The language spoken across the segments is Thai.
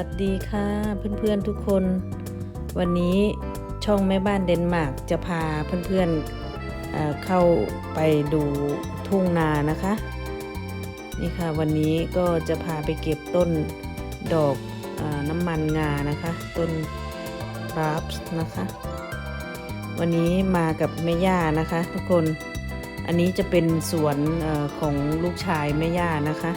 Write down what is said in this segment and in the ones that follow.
วัสดีค่ะเพื่อนๆทุกคน วันนี้ช่องแม่บ้านเดนมาร์กจะพาเพื่อนๆเอ่อเข้าไปดูทุ่งนานะคะ นี่ค่ะวันนี้ก็จะพาไปเก็บต้นดอกอน้ำมันงานะคะ ต้นราฟส์นะคะ วันนี้มากับแม่ย่านะคะ ทุกคนอันนี้จะเป็นสวนอของลูกชายแม่ย่านะคะ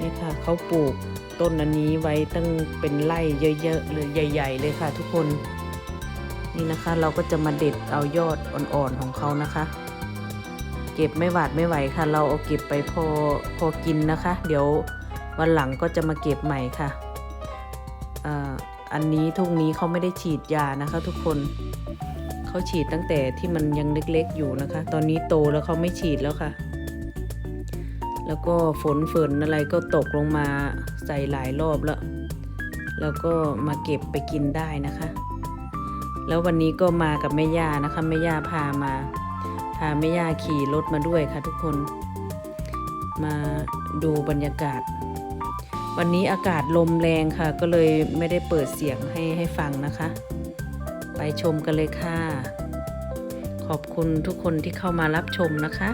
นี่ค่ะเขาปลูก ต้นอันนี้ไว้ตั้งเป็นไร่เยอะๆเลยใหญ่ ๆ เลยค่ะ ทุกคนนี่นะคะเราก็จะมาเด็ดเอายอดอ่อนๆของเขานะคะ เก็บไม่หวาดไม่ไหวค่ะ เราเอาเก็บไปพอพอกินนะคะ เดี๋ยววันหลังก็จะมาเก็บใหม่ค่ะอันนี้ทุ่งนี้เขาไม่ได้ฉีดยานะคะ ทุกคนเขาฉีดตั้งแต่ที่มันยังเล็กๆอยู่นะคะ ตอนนี้โตแล้วเขาไม่ฉีดแล้วค่ะ แล้วก็ฝนฝนอะไรก็ตกลงมาใส่หลายรอบแล้ว แล้วก็มาเก็บไปกินได้นะคะ แล้ววันนี้ก็มากับแม่ย่านะคะแม่ย่าพามา พาแม่ย่าขี่รถมาด้วยค่ะทุกคน มาดูบรรยากาศ วันนี้อากาศลมแรงค่ะ ก็เลยไม่ได้เปิดเสียงให้ให้ฟังนะคะ ไปชมกันเลยค่ะ ขอบคุณทุกคนที่เข้ามารับชมนะคะ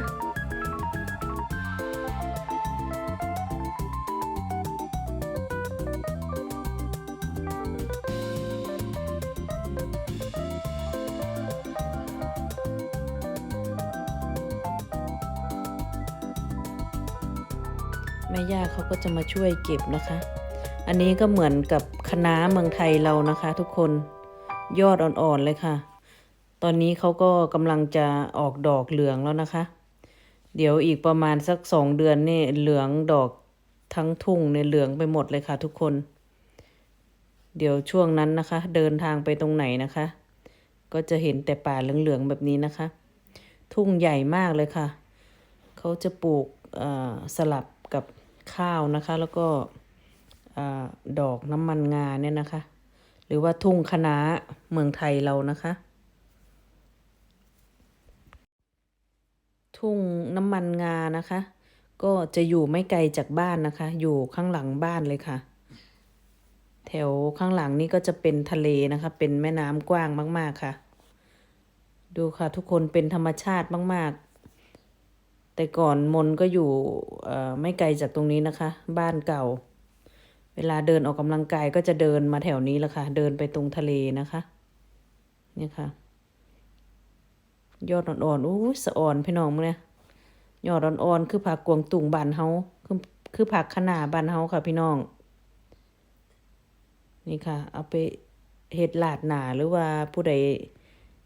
ม่ย่าเขาก็จะมาช่วยเก็บนะคะ อันนี้ก็เหมือนกับคณะเมืองไทยเรานะคะ ทุกคนยอดอ่อนๆเลยค่ะ ตอนนี้เขาก็กำลังจะออกดอกเหลืองแล้วนะคะ เดี๋ยวอีกประมาณสักสองเดือนนี่เหลืองดอกทั้งทุ่งเนี่ยเหลืองไปหมดเลยค่ะ ทุกคน เดี๋ยวช่วงนั้นนะคะ เดินทางไปตรงไหนนะคะ ก็จะเห็นแต่ป่าเหลืองๆแบบนี้นะคะ ทุ่งใหญ่มากเลยค่ะ เขาจะปลูกสลับกับ ข้าวนะคะ แล้วก็อดอกน้ำมันงาเนี่ยนะคะ หรือว่าทุ่งคะน้าเมืองไทยเรานะคะ ทุ่งน้ำมันงานะคะ ก็จะอยู่ไม่ไกลจากบ้านนะคะ อยู่ข้างหลังบ้านเลยค่ะ แถวข้างหลังนี่ก็จะเป็นทะเลนะคะ เป็นแม่น้ำกว้างมาก ๆค่ะ ดูค่ะทุกคนเป็นธรรมชาติมาก ๆ แต่ก่อนมนก็อยู่ไม่ไกลจากตรงนี้นะคะ บ้านเก่า เวลาเดินออกกำลังกายก็จะเดินมาแถวนี้ละค่ะ เดินไปตรงทะเลนะคะเนี่ยค่ะ ยอดอ่อนๆอู้สะอ่อนพี่น้องมึงเนี่ยยอดอ่อนๆคือผักกวางตุ่งบานเฮาคือคือผักคะน้าบานเฮาค่ะ พี่น้อง นี่ค่ะ เอาไปเฮ็ดลาดหนาหรือว่าผู้ใด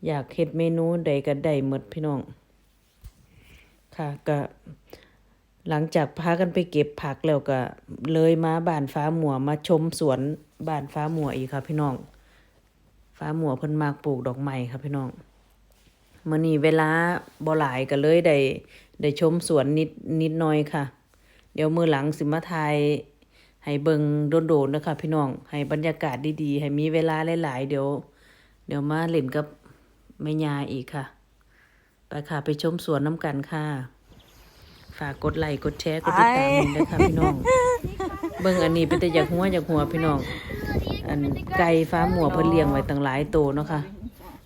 อยากเฮ็ดเมนูใดก็ได้หมดพี่น้อง ค่ะก็หลังจากพากันไปเก็บผักแล้วก็ เลยมาบ้านฟ้าหมัวมาชมสวนบ้านฟ้าหมัวอีกค่ะพี่น้อง ฟ้าหมัวเพิ่นมากปลูกดอกไม้ค่ะพี่น้องมื้อนี้เวลาบ่หลายก็เลยได้ได้ชมสวนนิดนิดหน่อยค่ะ เดี๋ยวมือหลังสิมาถ่ายให้เบิงโดนๆนะคะพี่น้อง ให้บรรยากาศดีๆ ให้มีเวลาหลายๆ เดี๋ยว เดี๋ยวมาเล่นกับแม่ยาอีกค่ะ ไปค่ะไปชมสวนน้ำกันค่ะ ฝากกดไลค์กดแชร์กดติดตามมินด้วยค่ะพี่น้อง เบิ่งอันนี้เป็นแต่อยากหัวอยากหัวพี่น้อง อันไก่ฟ้าหมัวเพิ่นเลี้ยงไว้ตั้งหลายโตวเนาะค่ะ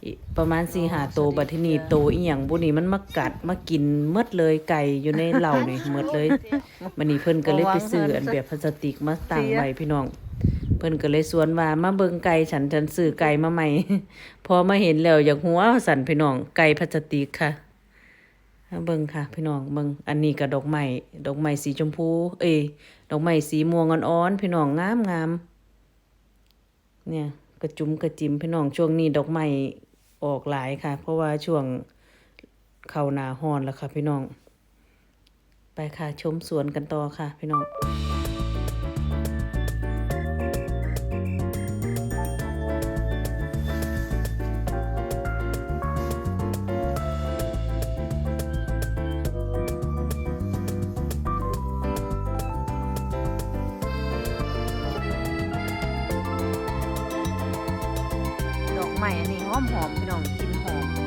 อิประมาณสี่หาโตวบัดทีนี้โตอีหยังบุนี้มันมากัดมากินหมดเลยไก่อยู่ในเหล่านี่หมดเลยมันนี้เพิ่นก็เลยไปซื้ออันแบบพลาสติกมาตั้งไว้พี่น้องเพิ่นก็เลยสวนว่ามาเบิ่งไก่ฉันฉันซื้อไก่มาใหม่ พอมาเห็นแล้วอยากหัวสั่นพี่น้องไก่พลาสติกค่ะเบิ่งค่ะ พี่น้องเบิ่งอันนี้ก็ดอกไม้ดอกไม้สีชมพู เอ้ยดอกไม้สีม่วงอ่อนๆพี่น้องงามงามเนี่ยกระจุมกระจิมพี่น้องช่วงนี้ดอกไม้ออกหลายค่ะ เพราะว่าช่วงเข้าหนาร้อนแล้วค่ะ พี่น้อง ไปค่ะชมสวนกันต่อค่ะ พี่น้อง ม่อันนี้หอมหอมพี่น้องกลินหอม